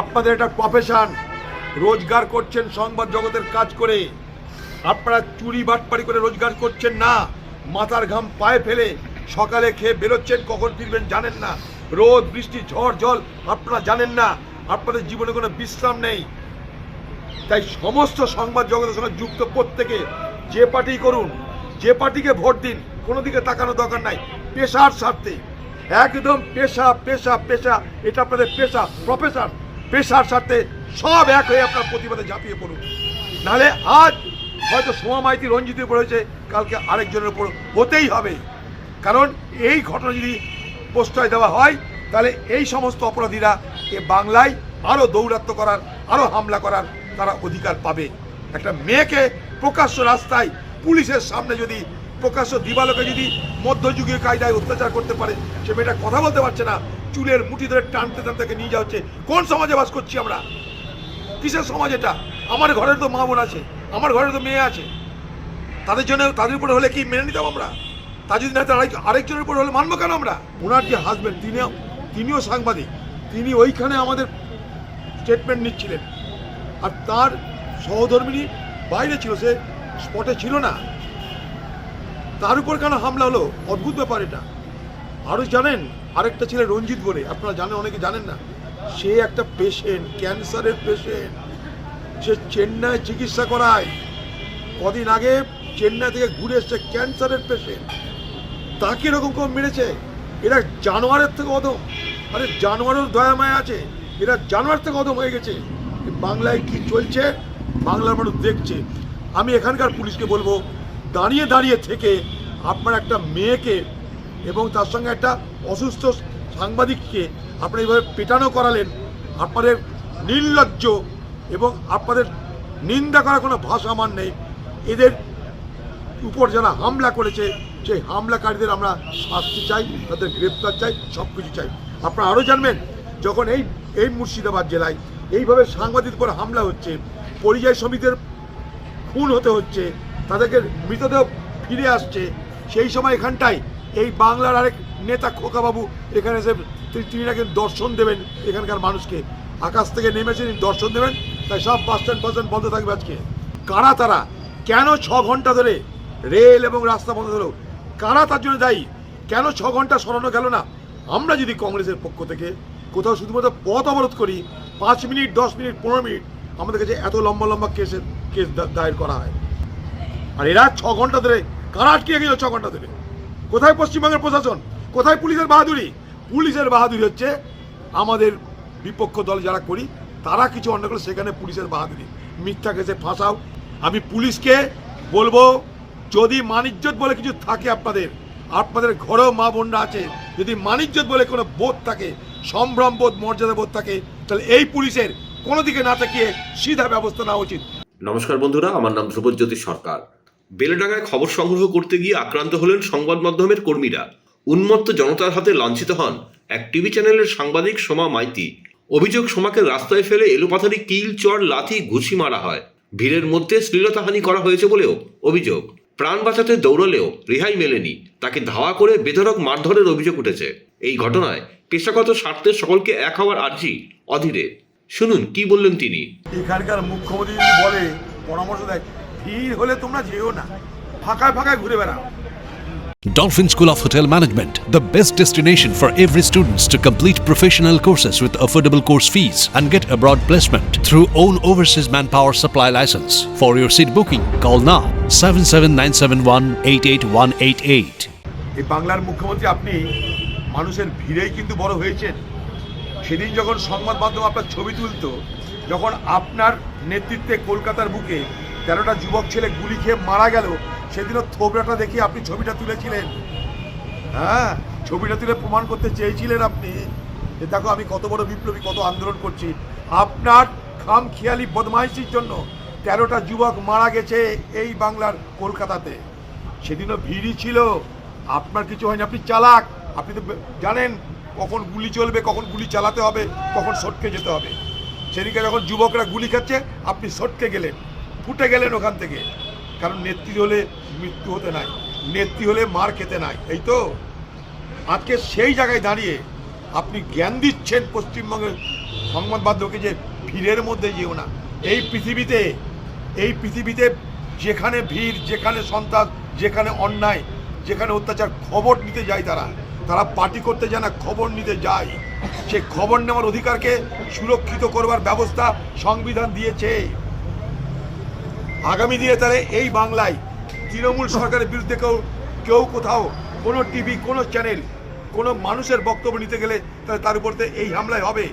আপনাদের এটা প্রফেশন রোজগার করছেন, সংবাদ জগতের কাজ করে। আপনারা চুরি বাটপাড়ি করে রোজগার করছেন না। মাথার ঘাম পায়ে ফেলে সকালে খেয়ে বেরোচ্ছেন, কখন ফিরবেন জানেন না। রোদ, বৃষ্টি, ঝড়, জল, আপনারা জানেন না। আপনাদের জীবনে কোনো বিশ্রাম নেই। তাই সমস্ত সংবাদ জগতের সঙ্গে যুক্ত প্রত্যেকে যে পার্টি করুন, যে পার্টিকে ভোট দিন, কোনো দিকে তাকানো দরকার নাই। পেশার স্বার্থে। একদম পেশা পেশা পেশা। এটা আপনাদের পেশা প্রফেশন পেশার স্বার্থে সব এক হয়ে আপনার প্রতিবাদে ঝাঁপিয়ে পড়ুন। নাহলে আজ হয়তো সোমা মাইতি রঞ্জিতের উপর হয়েছে কালকে আরেকজনের উপর হতেই হবে। কারণ এই ঘটনা যদি প্রশ্রয় দেওয়া হয়, তাহলে এই সমস্ত অপরাধীরা এ বাংলায় আরও দৌরাত্ম করার আরও হামলা করার তারা অধিকার পাবে। একটা মেয়েকে প্রকাশ্য রাস্তায় পুলিশের সামনে যদি প্রকাশ্য দিবালোকে যদি মধ্যযুগীয় কায়দায় অত্যাচার করতে পারে, সে মেয়েটা কথা বলতে পারছে না। চুলের মুঠি ধরে টানতে টানতে নিয়ে যাওয়া হচ্ছে কোন সমাজে বাস করছি আমরা? কিসের সমাজ এটা? আমার ঘরের তো মা বোন আছে, আমার ঘরের তো মেয়ে আছে। তাদের জন্য, তাদের উপরে হলে কি মেনে নিতাম আমরা? তা যদি না আরেক, আরেকজনের উপর হলে মানবো কেন আমরা? ওনার যে হাজবেন্ড তিনিও তিনিও সাংবাদিক। তিনি ওইখানে আমাদের স্টেটমেন্ট নিচ্ছিলেন। আর তার সহধর্মিনী বাইরে ছিল, সে স্পটে ছিল না। তার উপর কেন হামলা হলো? অদ্ভুত ব্যাপার এটা। আরও জানেন, আরেকটা ছেলে রঞ্জিত বলে, আপনারা জানেন, অনেকে জানেন না। সে একটা পেশেন্ট ক্যান্সারের পেশেন্ট সে চেন্নাই চিকিৎসা করায়। কদিন আগে চেন্নাই থেকে ঘুরে এসছে ক্যান্সারের পেশেন্ট তাকে এরকম করে মেরেছে? এরা জানোয়ারের থেকে অদম আরে জানোয়ারের দয়া মায়া আছে। এরা জানোয়ার থেকে অদম হয়ে গেছে। বাংলায় কি চলছে? বাংলার মানুষ দেখছে। আমি এখানকার পুলিশকে বলব দাঁড়িয়ে দাঁড়িয়ে থেকে আপনার একটা মেয়েকে এবং তার সঙ্গে একটা অসুস্থ সাংবাদিককে আপনারা এইভাবে পেটানো করালেন, আপনাদের নির্লজ্জ এবং আপনাদের নিন্দা করার কোনো ভাষা আমার নেই। এদের উপর যারা হামলা করেছে, সেই হামলাকারীদের আমরা শাস্তি চাই, তাদের গ্রেপ্তার চাই সব কিছু চাই। আপনারা আরও জানবেন, যখন এই এই মুর্শিদাবাদ জেলায় এইভাবে সাংবাদিক উপর হামলা হচ্ছে, পরিযায়ী শ্রমিকদের খুন হতে হচ্ছে তাদেরকে মৃতদেহ ফিরে আসছে। সেই সময় এখানটায় এই বাংলার আরেক নেতা খোকাবাবু, এখানে এসে তিনি- নাকি দর্শন দেবেন এখানকার মানুষকে। আকাশ থেকে নেমেছেন, তিনি দর্শন দেবেন। তাই সব বাস স্ট্যান্ড বাস স্ট্যান্ড বন্ধ থাকবে আজকে। কারা তারা? কেন ছ ঘণ্টা ধরে রেল এবং রাস্তা বন্ধ হলো কারা তার জন্য দায়ী? কেন ছ ঘণ্টা সরানো গেল না? আমরা যদি কংগ্রেসের পক্ষ থেকে কোথাও শুধুমাত্র পথ অবরোধ করি, পাঁচ মিনিট, দশ মিনিট, পনেরো মিনিট, আমাদের কাছে এত লম্বা লম্বা কেসের কেস দায়ের করা হয়। আর এরা ছ ঘণ্টা ধরে কারা আটকে গেল ছ ঘণ্টা ধরে? কোথায় পশ্চিমবঙ্গের প্রশাসন? কোথায় পুলিশের বাহাদুরি? পুলিশের বাহাদুরি হচ্ছে আমাদের বিপক্ষ দল যারা করি, তারা কিছু অন্য করে সেখানে পুলিশের বাহাদুরি। মিথ্যা কেসে ফাঁসাও। আমি পুলিশকে বলব, যদি মানিজ্যত বলে কিছু থাকে আপনাদের আপনাদের ঘরেও মা বোনরা আছে, যদি মানিজ্যত বলে কোনো বোধ থাকে, সম্ভ্রম বোধ, মর্যাদা বোধ থাকে, তাহলে এই পুলিশের কোনো দিকে না তাকিয়ে সিধা ব্যবস্থা নেওয়া উচিত। নমস্কার বন্ধুরা, আমার নাম ধ্রুবজ্যোতি সরকার। বেলেডাঙ্গায় খবর সংগ্রহ করতে গিয়ে আক্রান্ত হলেন সংবাদ মাধ্যমের কর্মীরা। উন্মত্ত জনতার হাতে লাঞ্ছিত হন এক টিভি চ্যানেলের সাংবাদিক সোমা মাইতি। অভিযোগ, সোমাকে রাস্তায় ফেলে এলোপাথারি কিল, চর, লাথি, ঘুষি মারা হয়। ভিড়ের মধ্যে শ্লীলতাহানি করা হয়েছে বলেও অভিযোগ। প্রাণ বাঁচাতে দৌড়লেও রেহাই মেলেনি। তাকে ধাওয়া করে বেধরক মারধরের অভিযোগ উঠেছে। এই ঘটনায় পেশাগত স্বার্থে সকলকে এক হওয়ার আর্জি অধীরে। শুনুন, কি বললেন তিনি? এখানকার মুখ্যমন্ত্রী বলে পরামর্শ দেয়। ভিড় হলে তোমরা যেও না ফাঁকায় ফাঁকায় ঘুরে বেড়াও Dolphin School of Hotel Management, the best destination for every students to complete professional courses with affordable course fees and get abroad placement through own overseas manpower supply license. For your seat booking, call now 77971 এই বাংলার মুখ্যমন্ত্রী আপনি মানুষের ভিড়েই কিন্তু বড় হয়েছেন সেদিন যখন সংবাদ মাধ্যম আপনার ছবি তুলতো যখন আপনার নেতৃত্বে কলকাতার বুকে তেরোটা যুবক ছেলে গুলি খেয়ে মারা গেল। সেদিনও থোবড়াটা দেখি আপনি ছবিটা তুলেছিলেন। হ্যাঁ ছবিটা তুলে প্রমাণ করতে চেয়েছিলেন আপনি। যে দেখো, আমি কত বড় বিপ্লবী, কত আন্দোলন করছি। আপনার খাম খেয়ালি বদমাইশির জন্য তেরোটা যুবক মারা গেছে এই বাংলার কলকাতাতে। সেদিনও ভিড়ই ছিল। আপনার কিছু হয়নি। আপনি চালাক। আপনি তো জানেন কখন গুলি চলবে, কখন গুলি চালাতে হবে, কখন সটকে যেতে হবে। সেদিকে যখন যুবকরা গুলি খাচ্ছে, আপনি সটকে গেলেন। ফুটে গেলেন ওখান থেকে। কারণ নেত্রী হলে মৃত্যু হতে নাই, নেত্রী হলে মার খেতে নাই, এই তো? আজকে সেই জায়গায় দাঁড়িয়ে আপনি জ্ঞান দিচ্ছেন পশ্চিমবঙ্গের সংবাদ মাধ্যমকে যে ভিড়ের মধ্যে যেও না। এই পৃথিবীতে এই পৃথিবীতে যেখানে ভিড়, যেখানে সন্ত্রাস, যেখানে অন্যায়, যেখানে অত্যাচার খবর নিতে যায় তারা তারা পার্টি করতে যায় না, খবর নিতে যায়। সে খবর নেওয়ার অধিকারকে সুরক্ষিত করবার ব্যবস্থা সংবিধান দিয়েছে। আগামী দিনে তাহলে এই বাংলায় তৃণমূল সরকারের বিরুদ্ধে কেউ কেউ কোথাও কোনো টিভি, কোনো চ্যানেল, কোনো মানুষের বক্তব্য নিতে গেলে তার উপর এই হামলায় হবে।